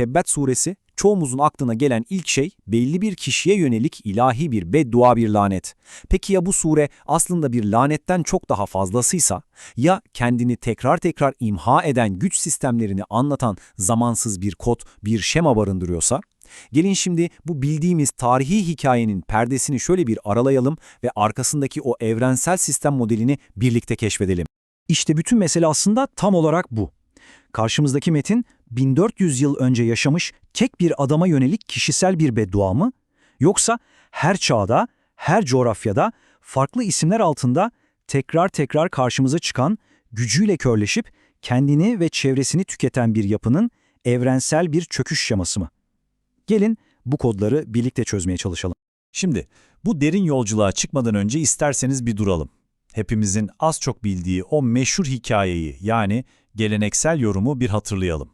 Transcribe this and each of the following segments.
Tebbet suresi, çoğumuzun aklına gelen ilk şey belli bir kişiye yönelik ilahi bir beddua bir lanet. Peki ya bu sure aslında bir lanetten çok daha fazlasıysa? Ya kendini tekrar tekrar imha eden güç sistemlerini anlatan zamansız bir kod, bir şema barındırıyorsa? Gelin şimdi bu bildiğimiz tarihi hikayenin perdesini şöyle bir aralayalım ve arkasındaki o evrensel sistem modelini birlikte keşfedelim. İşte bütün mesele aslında tam olarak bu. Karşımızdaki metin 1400 yıl önce yaşamış tek bir adama yönelik kişisel bir beddua mı? Yoksa her çağda, her coğrafyada, farklı isimler altında tekrar tekrar karşımıza çıkan, gücüyle körleşip kendini ve çevresini tüketen bir yapının evrensel bir çöküş şeması mı? Gelin bu kodları birlikte çözmeye çalışalım. Şimdi bu derin yolculuğa çıkmadan önce isterseniz bir duralım. Hepimizin az çok bildiği o meşhur hikayeyi yani geleneksel yorumu bir hatırlayalım.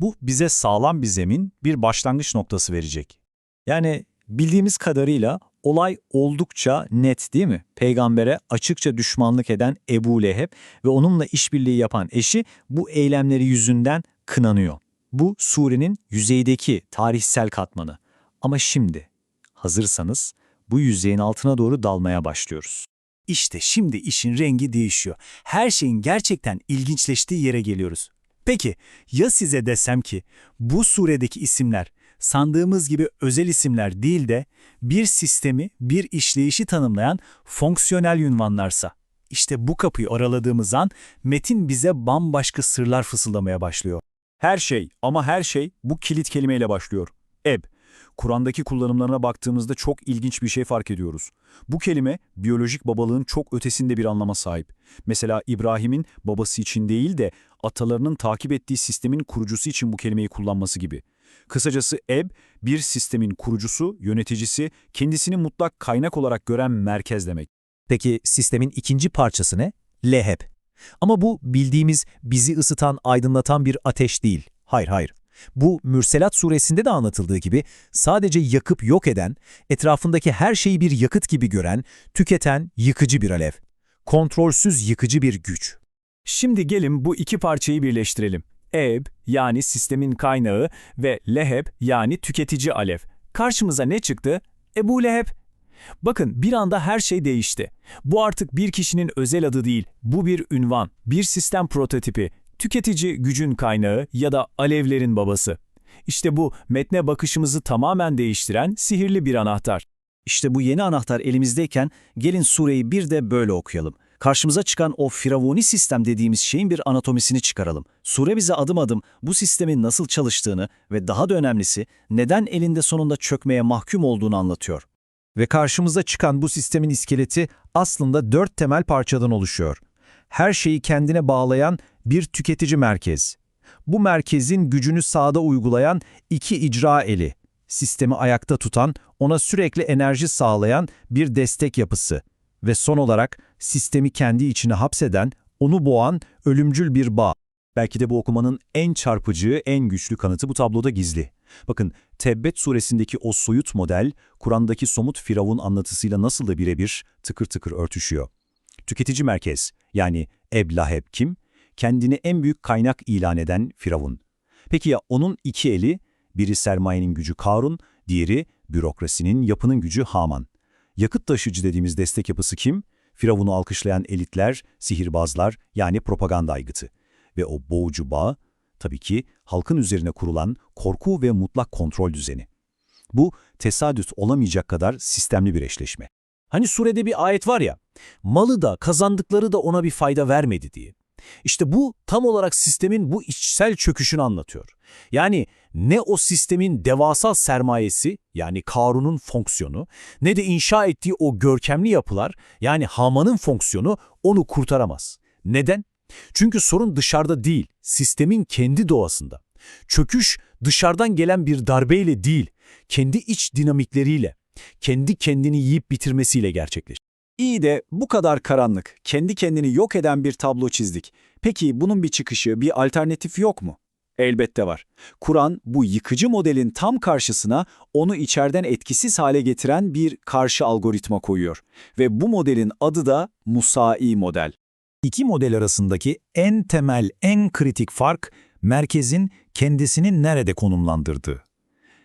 Bu bize sağlam bir zemin, bir başlangıç noktası verecek. Yani bildiğimiz kadarıyla olay oldukça net değil mi? Peygambere açıkça düşmanlık eden Ebu Leheb ve onunla işbirliği yapan eşi bu eylemleri yüzünden kınanıyor. Bu surenin yüzeydeki tarihsel katmanı. Ama şimdi hazırsanız bu yüzeyin altına doğru dalmaya başlıyoruz. İşte şimdi işin rengi değişiyor. Her şeyin gerçekten ilginçleştiği yere geliyoruz. Peki ya size desem ki bu suredeki isimler sandığımız gibi özel isimler değil de bir sistemi, bir işleyişi tanımlayan fonksiyonel ünvanlarsa? İşte bu kapıyı araladığımız an metin bize bambaşka sırlar fısıldamaya başlıyor. Her şey ama her şey bu kilit kelimeyle başlıyor. Eb. Kur'an'daki kullanımlarına baktığımızda çok ilginç bir şey fark ediyoruz. Bu kelime biyolojik babalığın çok ötesinde bir anlama sahip. Mesela İbrahim'in babası için değil de atalarının takip ettiği sistemin kurucusu için bu kelimeyi kullanması gibi. Kısacası Eb, bir sistemin kurucusu, yöneticisi, kendisini mutlak kaynak olarak gören merkez demek. Peki sistemin ikinci parçası ne? Leheb. Ama bu bildiğimiz bizi ısıtan, aydınlatan bir ateş değil. Hayır hayır. Bu Mürselat suresinde de anlatıldığı gibi sadece yakıp yok eden, etrafındaki her şeyi bir yakıt gibi gören, tüketen, yıkıcı bir alev. Kontrolsüz yıkıcı bir güç. Şimdi gelin bu iki parçayı birleştirelim. Eb yani sistemin kaynağı ve Leheb yani tüketici alev. Karşımıza ne çıktı? Ebu Leheb. Bakın bir anda her şey değişti. Bu artık bir kişinin özel adı değil, bu bir ünvan, bir sistem prototipi, tüketici gücün kaynağı ya da alevlerin babası. İşte bu metne bakışımızı tamamen değiştiren sihirli bir anahtar. İşte bu yeni anahtar elimizdeyken gelin sureyi bir de böyle okuyalım. Karşımıza çıkan o firavuni sistem dediğimiz şeyin bir anatomisini çıkaralım. Sure bize adım adım bu sistemin nasıl çalıştığını ve daha da önemlisi neden elinde sonunda çökmeye mahkum olduğunu anlatıyor. Ve karşımıza çıkan bu sistemin iskeleti aslında dört temel parçadan oluşuyor. Her şeyi kendine bağlayan bir tüketici merkez. Bu merkezin gücünü sahada uygulayan iki icra eli. Sistemi ayakta tutan, ona sürekli enerji sağlayan bir destek yapısı. Ve son olarak sistemi kendi içine hapseden, onu boğan ölümcül bir bağ. Belki de bu okumanın en çarpıcı, en güçlü kanıtı bu tabloda gizli. Bakın, Tebbet suresindeki o soyut model, Kur'an'daki somut Firavun anlatısıyla nasıl da birebir tıkır tıkır örtüşüyor. Tüketici merkez, yani Eblaheb kim? Kendini en büyük kaynak ilan eden Firavun. Peki ya onun iki eli, biri sermayenin gücü Karun, diğeri bürokrasinin, yapının gücü Haman. Yakıt taşıcı dediğimiz destek yapısı kim? Firavun'u alkışlayan elitler, sihirbazlar yani propaganda aygıtı. Ve o boğucu bağ, tabii ki halkın üzerine kurulan korku ve mutlak kontrol düzeni. Bu tesadüf olamayacak kadar sistemli bir eşleşme. Hani surede bir ayet var ya, malı da kazandıkları da ona bir fayda vermedi diye. İşte bu tam olarak sistemin bu içsel çöküşünü anlatıyor. Yani ne o sistemin devasa sermayesi yani Karun'un fonksiyonu ne de inşa ettiği o görkemli yapılar yani Haman'ın fonksiyonu onu kurtaramaz. Neden? Çünkü sorun dışarıda değil, sistemin kendi doğasında. Çöküş dışarıdan gelen bir darbeyle değil, kendi iç dinamikleriyle, kendi kendini yiyip bitirmesiyle gerçekleşir. İyi de bu kadar karanlık, kendi kendini yok eden bir tablo çizdik. Peki bunun bir çıkışı, bir alternatif yok mu? Elbette var. Kur'an bu yıkıcı modelin tam karşısına onu içeriden etkisiz hale getiren bir karşı algoritma koyuyor. Ve bu modelin adı da Musai model. İki model arasındaki en temel, en kritik fark merkezin kendisini nerede konumlandırdığı.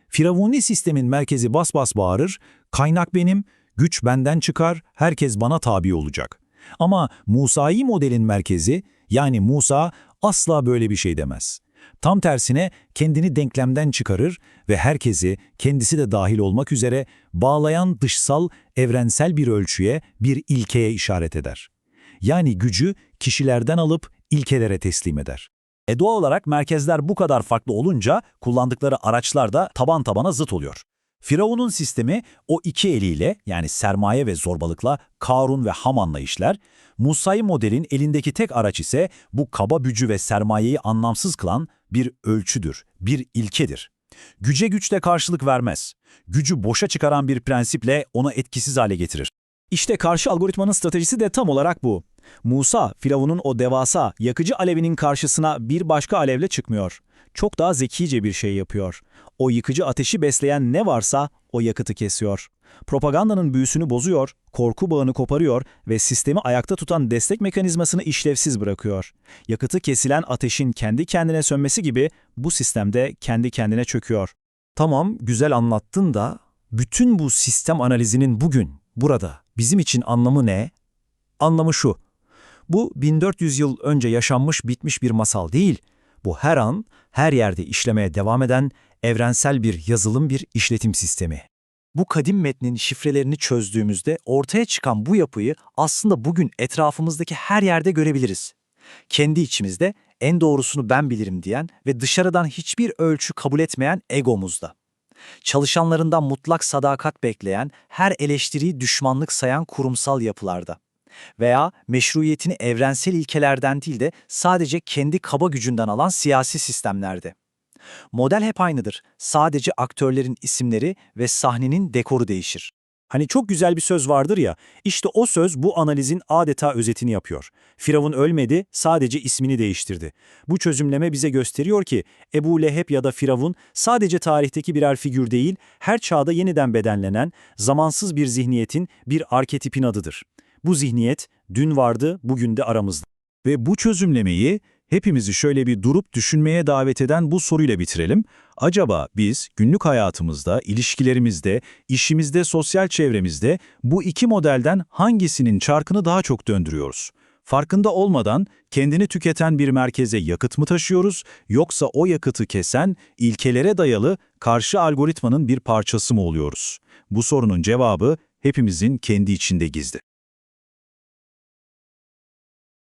Firavuni sistemin merkezi bas bas bağırır, kaynak benim, güç benden çıkar, herkes bana tabi olacak. Ama Musai modelin merkezi, yani Musa asla böyle bir şey demez. Tam tersine kendini denklemden çıkarır ve herkesi, kendisi de dahil olmak üzere bağlayan dışsal, evrensel bir ölçüye, bir ilkeye işaret eder. Yani gücü kişilerden alıp ilkelere teslim eder. E doğal olarak merkezler bu kadar farklı olunca kullandıkları araçlar da taban tabana zıt oluyor. Firavun'un sistemi o iki eliyle yani sermaye ve zorbalıkla Karun ve Haman'la işler. Musa'yı modelin elindeki tek araç ise bu kaba gücü ve sermayeyi anlamsız kılan bir ölçüdür, bir ilkedir. Güce güçle karşılık vermez. Gücü boşa çıkaran bir prensiple onu etkisiz hale getirir. İşte karşı algoritmanın stratejisi de tam olarak bu. Musa, Firavun'un o devasa, yakıcı alevinin karşısına bir başka alevle çıkmıyor. Çok daha zekice bir şey yapıyor. O yıkıcı ateşi besleyen ne varsa o yakıtı kesiyor. Propagandanın büyüsünü bozuyor, korku bağını koparıyor ve sistemi ayakta tutan destek mekanizmasını işlevsiz bırakıyor. Yakıtı kesilen ateşin kendi kendine sönmesi gibi bu sistemde kendi kendine çöküyor. Tamam, güzel anlattın da bütün bu sistem analizinin bugün, burada bizim için anlamı ne? Anlamı şu. Bu 1400 yıl önce yaşanmış bitmiş bir masal değil. Bu her an, her yerde işlemeye devam eden evrensel bir yazılım bir işletim sistemi. Bu kadim metnin şifrelerini çözdüğümüzde ortaya çıkan bu yapıyı aslında bugün etrafımızdaki her yerde görebiliriz. Kendi içimizde en doğrusunu ben bilirim diyen ve dışarıdan hiçbir ölçü kabul etmeyen egomuzda. Çalışanlarından mutlak sadakat bekleyen, her eleştiriyi düşmanlık sayan kurumsal yapılarda. Veya meşruiyetini evrensel ilkelerden değil de sadece kendi kaba gücünden alan siyasi sistemlerde. Model hep aynıdır. Sadece aktörlerin isimleri ve sahnenin dekoru değişir. Hani çok güzel bir söz vardır ya, işte o söz bu analizin adeta özetini yapıyor. Firavun ölmedi, sadece ismini değiştirdi. Bu çözümleme bize gösteriyor ki Ebu Leheb ya da Firavun sadece tarihteki birer figür değil, her çağda yeniden bedenlenen, zamansız bir zihniyetin bir arketipin adıdır. Bu zihniyet dün vardı, bugün de aramızda. Ve bu çözümlemeyi hepimizi şöyle bir durup düşünmeye davet eden bu soruyla bitirelim. Acaba biz günlük hayatımızda, ilişkilerimizde, işimizde, sosyal çevremizde bu iki modelden hangisinin çarkını daha çok döndürüyoruz? Farkında olmadan kendini tüketen bir merkeze yakıt mı taşıyoruz yoksa o yakıtı kesen, ilkelere dayalı karşı algoritmanın bir parçası mı oluyoruz? Bu sorunun cevabı hepimizin kendi içinde gizli.